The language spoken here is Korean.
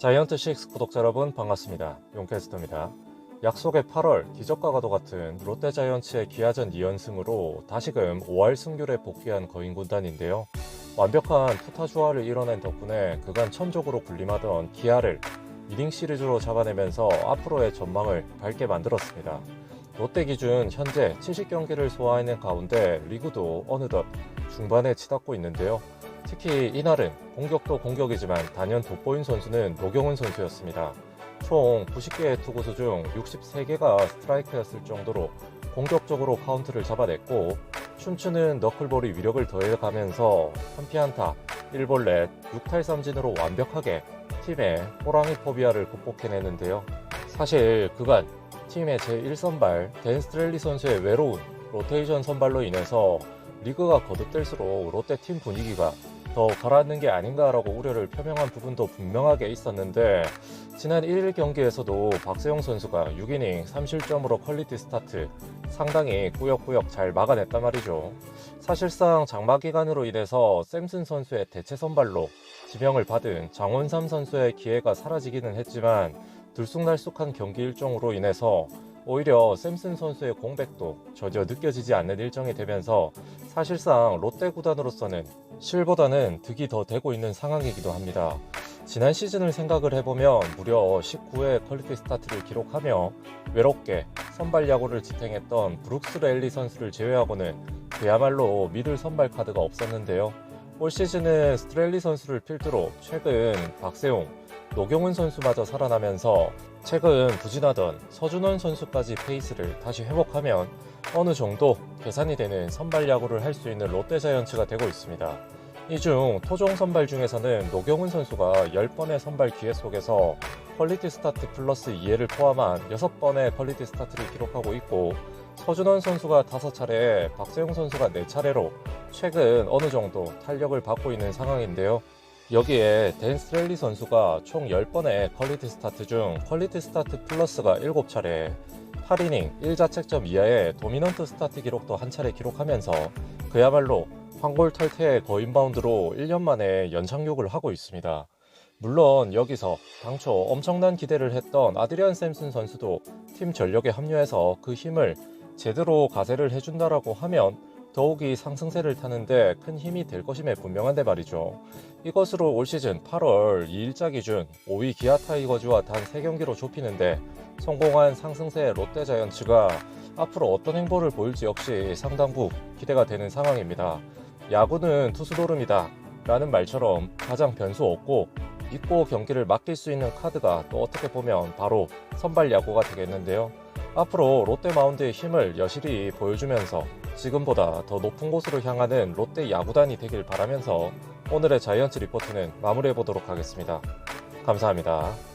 자이언트 6 구독자 여러분 반갑습니다. 용캐스터입니다. 약속의 8월 기적과가도 같은 롯데자이언츠의 기아전 2연승으로 다시금 5할 승률에 복귀한 거인 군단인데요. 완벽한 투타 주화를 이뤄낸 덕분에 그간 천적으로 군림하던 기아를 2링 시리즈로 잡아내면서 앞으로의 전망을 밝게 만들었습니다. 롯데 기준 현재 70경기를 소화해낸 가운데 리그도 어느덧 중반에 치닫고 있는데요. 특히 이날은 공격도 공격이지만 단연 돋보인 선수는 노경은 선수였습니다. 총 90개의 투구수 중 63개가 스트라이크였을 정도로 공격적으로 카운트를 잡아냈고 춤추는 너클볼이 위력을 더해가면서 3피안타 1볼넷 6탈삼진으로 완벽하게 팀의 호랑이 포비아를 극복해내는데요. 사실 그간 팀의 제1선발 댄 스트렐리 선수의 외로운 로테이션 선발로 인해서 리그가 거듭될수록 롯데 팀 분위기가 더 가라앉는 게 아닌가라고 우려를 표명한 부분도 분명하게 있었는데 지난 1일 경기에서도 박세용 선수가 6이닝 3실점으로 퀄리티 스타트 상당히 꾸역꾸역 잘 막아냈단 말이죠. 사실상 장마 기간으로 인해서 샘슨 선수의 대체 선발로 지명을 받은 장원삼 선수의 기회가 사라지기는 했지만 들쑥날쑥한 경기 일정으로 인해서 오히려 샘슨 선수의 공백도 전혀 느껴지지 않는 일정이 되면서 사실상 롯데 구단으로서는 실보다는 득이 더 되고 있는 상황이기도 합니다. 지난 시즌을 생각을 해보면 무려 19회 퀄리티 스타트를 기록하며 외롭게 선발 야구를 지탱했던 브룩스 랠리 선수를 제외하고는 그야말로 믿을 선발 카드가 없었는데요. 올 시즌은 스트렐리 선수를 필두로 최근 박세웅, 노경은 선수마저 살아나면서 최근 부진하던 서준원 선수까지 페이스를 다시 회복하면 어느 정도 계산이 되는 선발 야구를 할 수 있는 롯데 자이언츠가 되고 있습니다. 이 중 토종 선발 중에서는 노경은 선수가 10번의 선발 기회 속에서 퀄리티 스타트 플러스 2회를 포함한 6번의 퀄리티 스타트를 기록하고 있고 서준원 선수가 5차례, 박세용 선수가 4차례로 최근 어느 정도 탄력을 받고 있는 상황인데요. 여기에 댄 스트렐리 선수가 총 10번의 퀄리티 스타트 중 퀄리티 스타트 플러스가 7차례, 8이닝 1자책점 이하의 도미넌트 스타트 기록도 한 차례 기록하면서 그야말로 황골 탈퇴의 거인 바운드로 1년 만에 연착륙을 하고 있습니다. 물론 여기서 당초 엄청난 기대를 했던 아드리안 샘슨 선수도 팀 전력에 합류해서 그 힘을 제대로 가세를 해준다라고 하면 더욱이 상승세를 타는데 큰 힘이 될 것임에 분명한데 말이죠. 이것으로 올 시즌 8월 2일자 기준 5위 기아 타이거즈와 단 3경기로 좁히는데 성공한 상승세 롯데자이언츠가 앞으로 어떤 행보를 보일지 역시 상당부 기대가 되는 상황입니다. 야구는 투수 도름이다 라는 말처럼 가장 변수 없고 믿고 경기를 맡길 수 있는 카드가 또 어떻게 보면 바로 선발 야구가 되겠는데요. 앞으로 롯데 마운드의 힘을 여실히 보여주면서 지금보다 더 높은 곳으로 향하는 롯데 야구단이 되길 바라면서 오늘의 자이언츠 리포트는 마무리해 보도록 하겠습니다. 감사합니다.